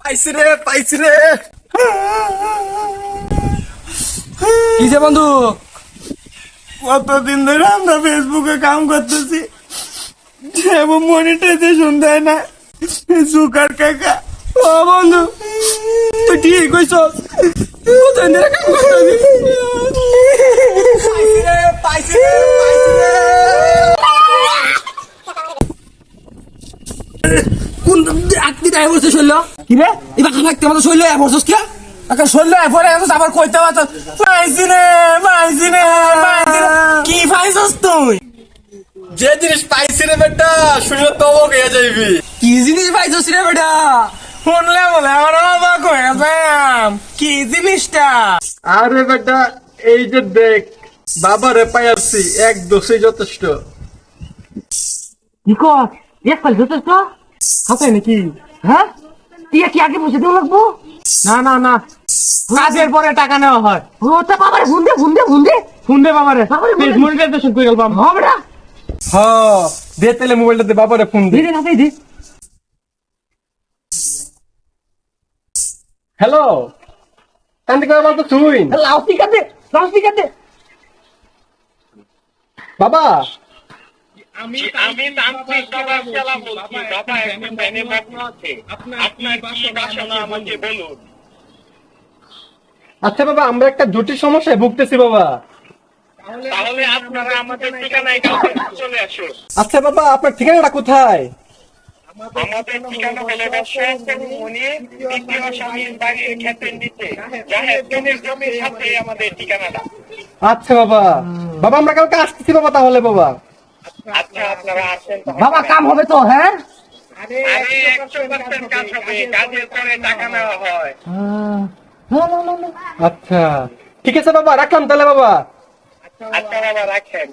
পাইছি রে পাইছি রে। কিসে বন্ধু? কতদিন ধরে আমরা ফেসবুকে কাম করতেছি। এবং মনিটাইজেশন দেয় না। সুকার কাকা। ও বন্ধু তুই ঠিক কইছ কতদিন ধরে কাম করতেছিস পাইছি রে পাইছি রে পাইছি রে কোন আকতি তাই বলছে শৈল? কি রে? এবার থাকতে আমাদের শৈল বলছিস কে? একটা শৈল পরে আবার কইতে পারছ পাইছি রে পাইছি রে পাইছি রে কি পাইছস তুই? যে জিনিস পাইছি রে বেটা শুনলে তো হয়ে যাইবি। কি জিনিস পাইছস রে বেটা? শুনলে বলে আমার অবাক হয়ে যাম কি জিনিসটা? আরে বেটা এই যে দেখ বাবা বাবারে পাইছি এক দোষে যথেষ্ট। কি কর এক পাল যথেষ্ট? হাতে নাকি? হ্যাঁ? তুই কি আগে পয়সা দেওয়া লাগবো? না না না। কাজের পরে টাকা নেওয়া হয়। ও তা বাবারে ফোন দে ফোন দে ফোন দে। ফোন দে বাবারে। দে। মনিটাইজেশন করে গেলাম হবে না হ্যাঁ দে তাহলে মোবাইলটা দে বাবারে ফোন দে। দিদি না দিদি হ্যালো কান্দি করে বলতো তুই লাউড স্পিকার দে লাউড স্পিকার দে বাবা আমি আমি তান্ত্রিক বাবা খেলা বলছি বাবা এখন ভ্যানে আছে আপনার কি বাসনা আমাকে বলুন আচ্ছা বাবা আমরা একটা জটিল সমস্যায় ভুগতেছি বাবা তাহলে আপনারা আমাদের ঠিকানায় চলে আসুন আচ্ছা বাবা আপনার ঠিকানাটা কোথায় আমাদের ঠিকানা হলো ব্যবসায়ী উনি দ্বিতীয় স্বামীর বাড়ির নিচে জমির সাথে আমাদের ঠিকানাটা। আচ্ছা বাবা। বাবা আমরা কালকে আসতেছি বাবা তাহলে বাবা। আচ্ছা আপনারা আসেন বাবা কাম হবে তো হ্যাঁ? আরে কাজ হবে কাজের পরে টাকা নেওয়া হয়। আচ্ছা। ঠিক আছে বাবা রাখলাম তাহলে বাবা। আচ্ছা বাবা রাখেন।